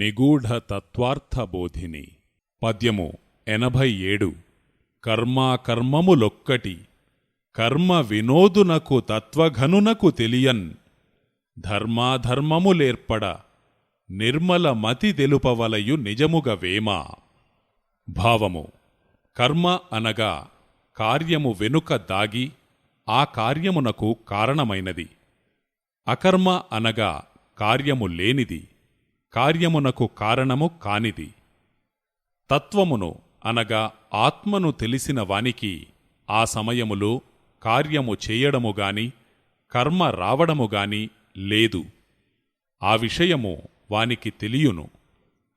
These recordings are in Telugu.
నిగూఢ తత్వార్థబోధిని పద్యము ఎనభై ఏడు కర్మాకర్మములొక్కటి. కర్మ వినోదునకు తత్వఘనునకు తెలియన్. ధర్మాధర్మములేర్పడ. నిర్మల మతి తెలుపవలయు నిజముగ వేమ. భావము. కర్మ అనగా కార్యము వెనుక దాగి ఆ కార్యమునకు కారణమైనది. అకర్మ అనగా కార్యము లేనిది. కార్యమునకు కారణము కానిది. తత్వమును అనగా ఆత్మను తెలిసిన వానికి ఆ సమయములో కార్యము చేయడముగాని కర్మ రావడముగాని లేదు. ఆ విషయము వానికి తెలియును.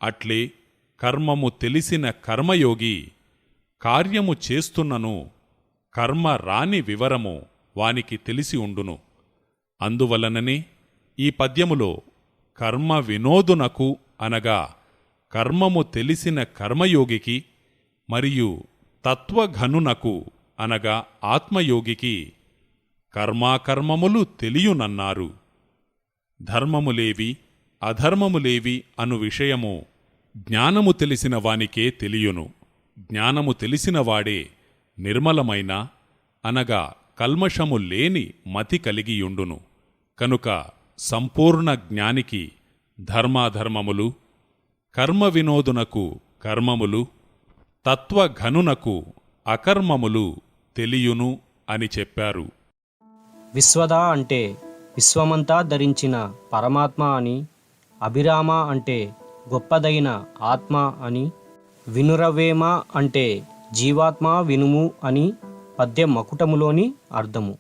అట్లే కర్మము తెలిసిన కర్మయోగి కార్యము చేస్తున్నను కర్మ రాని వివరము వానికి తెలిసి ఉండును. అందువలననే ఈ పద్యములో కర్మ వినోదునకు అనగా కర్మము తెలిసిన కర్మయోగికి మరియు తత్వఘనునకు అనగా ఆత్మయోగికి కర్మాకర్మములు తెలియునన్నారు. ధర్మములేవి అధర్మములేవి అను విషయము జ్ఞానము తెలిసిన వానికే తెలియును. జ్ఞానము తెలిసినవాడే నిర్మలమైన అనగా కల్మషము లేని మతి కలిగియుండును. కనుక సంపూర్ణ జ్ఞానికి ధర్మాధర్మములు కర్మ వినోదునకు కర్మములు తత్వఘనునకు అకర్మములు తెలియును అని చెప్పారు. విశ్వదా అంటే విశ్వమంతా ధరించిన పరమాత్మ అని అభిరామ అంటే గొప్పదైన ఆత్మ అని వినురవేమ అంటే జీవాత్మ వినుము అని పద్య మకుటములోని అర్థము.